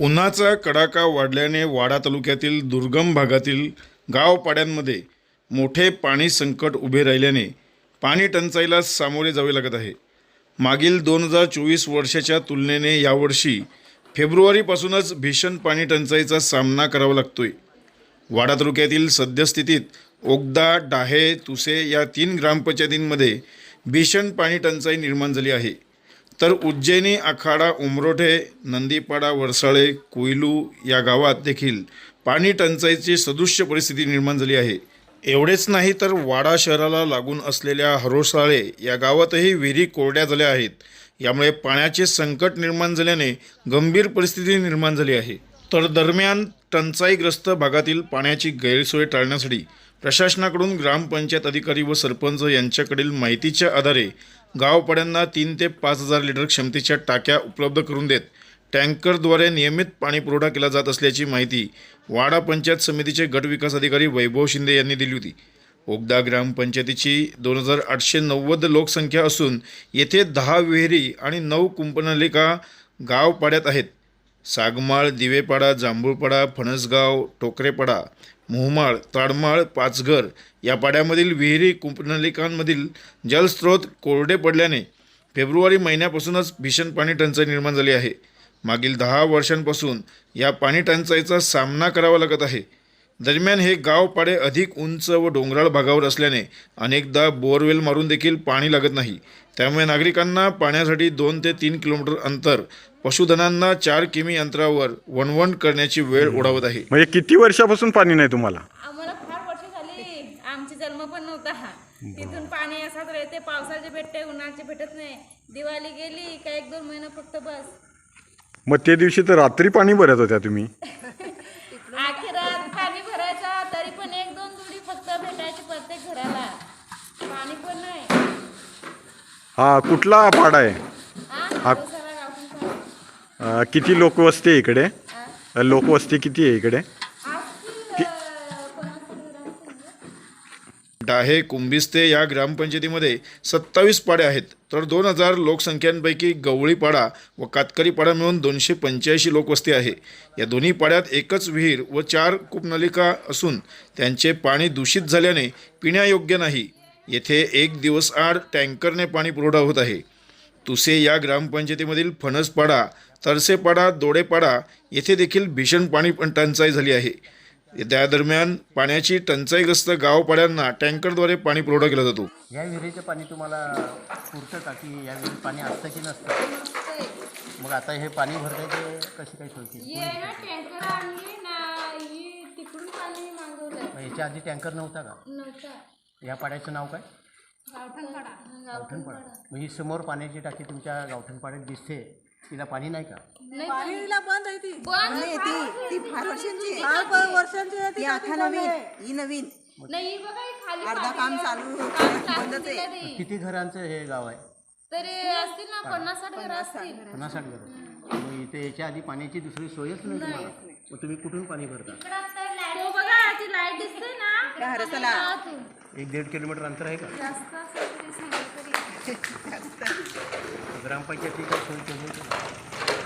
उन्हाचा कडाका वाढल्याने वाडा तालुक्यातील दुर्गम भागातील गावपाड्यांमध्ये मोठे पाणी संकट उभे राहिल्याने पाणी टंचाईला सामोरे जावे लागत आहे. मागील दोन हजार चोवीस वर्षाच्या तुलनेने यावर्षी फेब्रुवारीपासूनच भीषण पाणी टंचाईचा सामना करावा लागतोय. वाडा तालुक्यातील सद्यस्थितीत ओगदा डाहे तुसे या तीन ग्रामपंचायतींमध्ये भीषण पाणी टंचाई निर्माण झाली आहे. तर उज्जैनी आखाडा उमरोठे नंदीपाडा वरसाळे कोयलू या गावात देखील पाणी टंचाईची सदृश्य परिस्थिती निर्माण झाली आहे. एवढेच नाही तर वाडा शहराला लागून असलेल्या हरोसाळे या गावातही विहिरी कोरड्या झाल्या आहेत. यामुळे पाण्याचे संकट निर्माण झाल्याने गंभीर परिस्थिती निर्माण झाली आहे. तर दरम्यान टंचाईग्रस्त भागातील पाण्याची गैरसोय टाळण्यासाठी प्रशासनाकडून ग्रामपंचायत अधिकारी व सरपंच यांच्याकडील माहितीच्या आधारे गावपाड्यांना तीन ते पाच हजार लिटर क्षमतेच्या टाक्या उपलब्ध करून देत टँकरद्वारे नियमित पाणी पुरवठा केला जात असल्याची माहिती वाडा पंचायत समितीचे गट विकास अधिकारी वैभव शिंदे यांनी दिली होती. ओगदा ग्रामपंचायतीची दोन हजार आठशे नव्वद लोकसंख्या असून येथे दहा विहिरी आणि नऊ कुंपनलिका गावपाड्यात आहेत. सागमाळ दिवेपाडा जांभूळपाडा फणसगाव टोकरेपाडा मोहमाळ ताडमाळ पाचघर या पाड्यामधील विहिरी कुंपनलिकांमधील जलस्रोत कोरडे पडल्याने फेब्रुवारी महिन्यापासूनच भीषण पाणी टंचाई निर्माण झाली आहे. मागील दहा वर्षांपासून या पाणी टंचाईचा सामना करावा लागत आहे. दरम्यान हे गाव पाडे अधिक उंच व डोंगराळ भागावर असल्याने अनेकदा बोअरवेल मारून देखील पाणी लागत नाही. त्यामुळे नागरिकांना पाण्यासाठी दोन ते तीन किलोमीटर अंतर पशुधनांना चार किमी अंतरावर वणवण करण्याची वेळ ओढावत आहे. म्हणजे किती वर्षापासून पाणी नाही तुम्हाला? आम्हाला फार वर्ष झाली. आमची जन्म पण नव्हता. हा तिथून पाणी असाच राहते. पावसाचे भेटते उन्हाळ्याचे भेटत नाही. दिवाळी गेली का एक दोन महिना फक्त बस. मग ते दिवशी तर रात्री पाणी भरत होत्या तुम्ही. हा कुठला पाडा आहे? हा? किती लोकवस्ती आहे इकडे? लोकवस्ती किती आहे इकडे. डाहे कुंभिस्ते या ग्रामपंचायतीमध्ये सत्तावीस पाड्या आहेत. तर दोन हजार लोकसंख्यांपैकी गवळीपाडा व कातकरीपाडा मिळून दोनशे पंच्याऐंशी लोकवस्ती आहे. या दोन्ही पाड्यात एकच विहीर व चार कूपनलिका असून त्यांचे पाणी दूषित झाल्याने पिण्यायोग्य नाही. येथे एक दिवस आड टँकरने पाणी पुरवठा होत आहे. तुसे या ग्रामपंचायतीमधील फणसपाडा तरसेपाडा दोडेपाडा येथे देखील भीषण पाणी टंचाई झाली आहे. त्या दरम्यान पाण्याची टंचाईग्रस्त गावपाड्यांना टँकरद्वारे पाणी पुरवठा केला जातो. या विहिरीचं पाणी तुम्हाला पुरतं का? की या विहिरीत पाणी असतं की नसतं? मग आता हे पाणी भरताय ते कशी काय सोय केली? ये ना टँकर आणली ना तिकडून पाणी मागवलं मग याच्या आधी टँकर नव्हता का? नव्हता. या पाड्याचं नाव काय? गावठणपाडा. ही समोर पाण्याची टाकी तुमच्या गावठणपाड्यात दिसते. तिला पाणी नाही का? पाणीला बंद आहे ती. बंद नाही, ती. ती फार वर्षांची आहे. फार फार वर्षांची आहे ती आता नवीन. ही नवीन. नाही बघा ही खाली अर्धा काम. चालू बंदच आहे. किती घरांचं हे गाव आहे? तरी असतील ना पन्नास साठ घर असतील. पन्नास साठ घरं. मग इथे याच्या आधी पाण्याची दुसरी सोयच नाही तुम्हाला? मग तुम्ही कुठून पाणी भरता? दिसते ना गावातून. एक दीड किलोमीटर अंतर आहे का जास्त असेल तरी सांगा तरी. ग्रामपंचायती काय सोय केली होती का?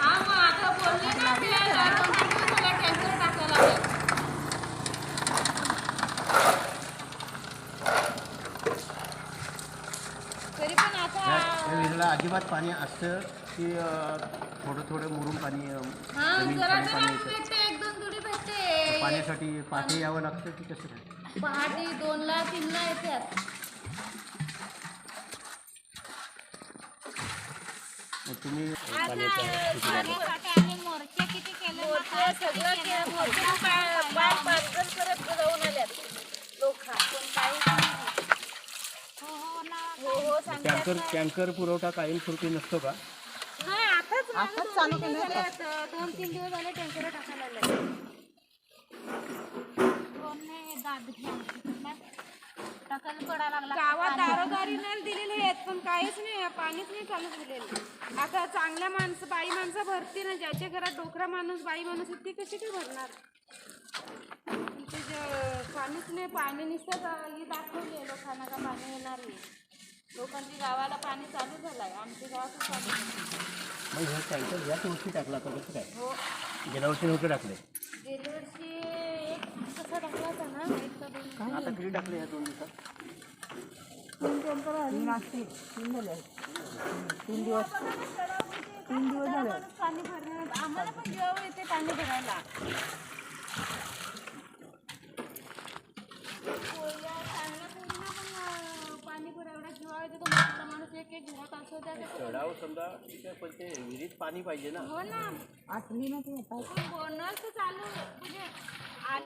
हा मग आता बोलले ना ते दोन तीन दिवस झाले टँकर टाकायला लागले. तरी पण आता या या विहिरीला अजिबात पाणी असतं की अं, थोडं थोडं मुरून पाणी अं, हा जमीन जरा खाली जरा पाणी येतं भेटते एक दोन जुडी भेटते पाण्यासाठी पाठी यावं लागतं की कसं काय? पहाटे दोनला तीनला येतात मग तुम्ही मोर्चे सगळं के- मोर्चे पा- पाच पाच जण करत जाऊन आल्यात. लोक. पण काहीच नाही. हो हो सांगतात टँकर टँकर पुरवठा कायमस्वरूपी नसतो का? नाही आताच आताच चालू केलं दोन तीन दिवस झाले टँकर टाकायला लागले गावात दारोदारी नळ दिलेले आहेत पण काहीच नाही पाणीच नाही चालू झालेलं. आता चांगल्या माणसं बाई माणसं भरते ना ज्याच्या घरात डोकरा माणूस बाई माणूस आहे, ती कशी काय भरणार? इथे जे पाणीच नाही पाणी नुसतं ही दाखवली लोकांना का पाणी येणार आहे लोकांची गावाला पाणी चालू झालंय आमच्या गावातच पाणी नाही. मग हे टँकर याच वर्षी टाकला का कसं काय? हो. गेल्या वर्षी नव्हते टाकले. गेल्या वर्षी एक कसा टाकला होता ना एक का दोन आता किती टाकले ह्या दोन दिवसात तीन असतील तीन झाले तीन दिवस तीन दिवस झाले पाणी भरणार आम्हाला पण जेव्हा येते पाणी भरायला पोया- चांगल्या पोरींना पण अं, पाणी भरायला जेव्हा येते तो म्हातारा माणूस एक एक घरात असं त्या चढाव समजा ठीक आहे पण ते विहिरीत पाणी पाहिजे ना हो ना आठली ना ते पण बोनस तर चालू म्हणजे आ-